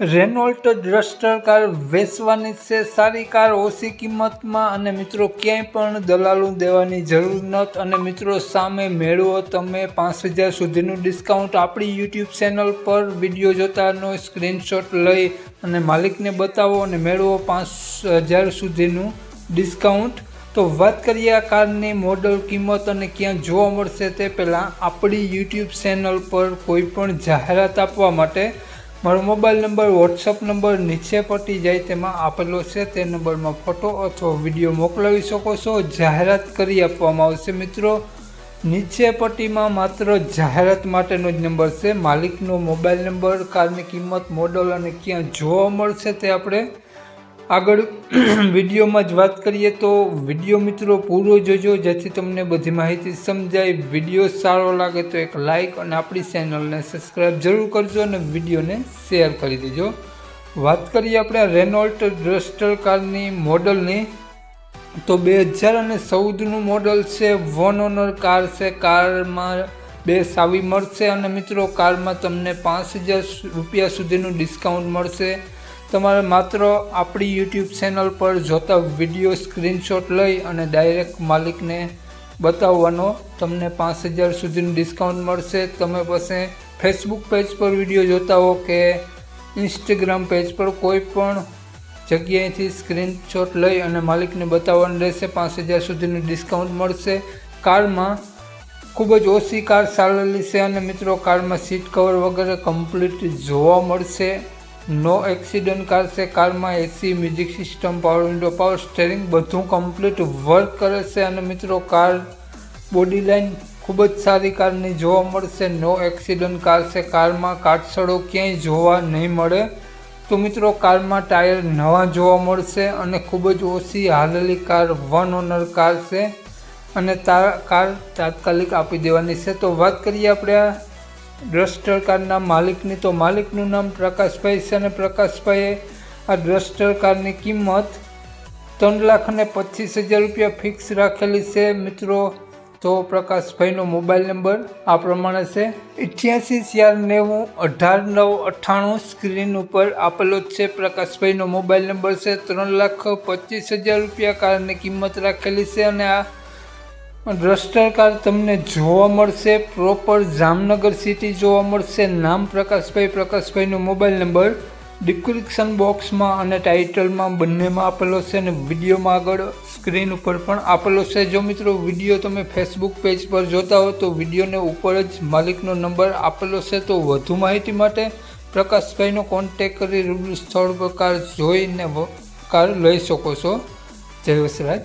રેનોલ્ટ duster car વેચવાની છે, સારી કાર ઓછી કિંમતમાં અને મિત્રો ક્યાંય પણ દલાલું દેવાની જરૂર નથી અને મિત્રો સામે મેળવો તમે પાંચ હજાર સુધીનું ડિસ્કાઉન્ટ આપણી યુટ્યુબ ચેનલ પર વીડિયો જોતાનો સ્ક્રીનશોટ લઈ અને માલિકને બતાવો અને મેળવો પાંચ હજાર સુધીનું ડિસ્કાઉન્ટ. તો વાત કરીએ આ કારની મોડલ કિંમત અને ક્યાં જોવા મળશે તે પહેલાં આપણી યુટ્યુબ ચેનલ પર કોઈ પણ જાહેરાત આપવા માટે મારો મોબાઈલ નંબર, વોટ્સઅપ નંબર નીચે પટી જાય તેમાં આપેલો છે. તે નંબરમાં ફોટો અથવા વીડિયો મોકલાવી શકો છો. જાહેરાત કરી આપવામાં આવશે, મિત્રો. નીચે પટ્ટીમાં માત્ર જાહેરાત માટેનો જ નંબર છે. માલિકનો મોબાઈલ નંબર, કારની કિંમત, મોડલ અને ક્યાં જોવા મળશે તે આપણે આગળ વિડીયોમાં જ વાત કરીએ તો વીડિયો મિત્રો પૂરો જોજો, જેથી તમને બધી માહિતી સમજાય. વીડિયો સારો લાગે તો એક લાઇક અને આપણી ચેનલને સબસ્ક્રાઈબ જરૂર કરજો અને વિડીયોને શેર કરી દેજો. વાત કરીએ આપણે રેનોલ્ટ ડ્રસ્ટર કારની મોડલની. તો બે હજાર અને ચૌદનું મોડલ છે, વન ઓનર કાર છે, કારમાં બે સાવી મળશે અને મિત્રો કારમાં તમને પાંચ હજાર રૂપિયા સુધીનું ડિસ્કાઉન્ટ મળશે. તમારે માત્ર આપણી યુટ્યુબ ચેનલ પર જોતા વીડિયો સ્ક્રીનશોટ લઈ અને ડાયરેક્ટ માલિકને બતાવવાનો તમને પાંચ હજાર સુધીનું ડિસ્કાઉન્ટ મળશે. તમે પાસે ફેસબુક પેજ પર વીડિયો જોતા હો કે ઇન્સ્ટાગ્રામ પેજ પર કોઈ પણ જગ્યાએથી સ્ક્રીનશોટ લઈ અને માલિકને બતાવવાનું રહેશે. પાંચ હજાર સુધીનું ડિસ્કાઉન્ટ મળશે. કારમાં ખૂબ જ ઓછી કાર ચાલેલી છે અને મિત્રો, કારમાં સીટ કવર વગેરે કમ્પ્લીટ જોવા મળશે. નો એક્સિડન્ટ કાર છે કારમાં AC music system power window power steering બધું કમ્પ્લીટ વર્ક કરે છે અને મિત્રો કાર બોડી લાઇન ખૂબ જ સારી કારની જોવા મળશે. નો એક્સિડન્ટ કાર છે કારમાં કાટસડો ક્યાંય જોવા નહીં મળે. તો મિત્રો કારમાં ટાયર નવા જોવા મળશે અને ખૂબ જ ઓછી હાલેલી કાર વન ઓનર કાર છે. અને કાર તાત્કાલિક આપી દેવાની છે. તો વાત કરીએ આપણે આ કારના માલિકની તો માલિકનું નામ પ્રકાશભાઈ છે અને પ્રકાશભાઈએ આ ડસ્ટર કારની કિંમત ત્રણ લાખ અને પચીસ હજાર રૂપિયા ફિક્સ રાખેલી છે. મિત્રો, તો પ્રકાશભાઈનો મોબાઈલ નંબર આ પ્રમાણે છે. અઠ્યાસી ચાર નેવું અઢાર નવ અઠ્ઠાણું સ્ક્રીન ઉપર આપેલો જ છે. પ્રકાશભાઈનો મોબાઈલ નંબર છે. ત્રણ લાખ પચીસ હજાર રૂપિયા કારની કિંમત રાખેલી છે અને આ કાર તમને જોવા મળશે. પ્રોપર જામનગર સિટી જોવા મળશે. નામ પ્રકાશભાઈ, પ્રકાશભાઈનો મોબાઈલ નંબર ડિસ્ક્રિપ્શન બોક્સમાં અને ટાઇટલમાં બંનેમાં આપેલો છે અને વિડીયોમાં આગળ સ્ક્રીન ઉપર પણ આપેલો છે. જો મિત્રો વીડિયો તમે ફેસબુક પેજ પર જોતા હો તો વિડીયોને ઉપર જ માલિકનો નંબર આપેલો છે. તો વધુ માહિતી માટે પ્રકાશભાઈનો કોન્ટેક કરી રૂબરૂ સ્થળ પર કાર જોઈને કાર લઈ શકો છો. જય વસરાજ.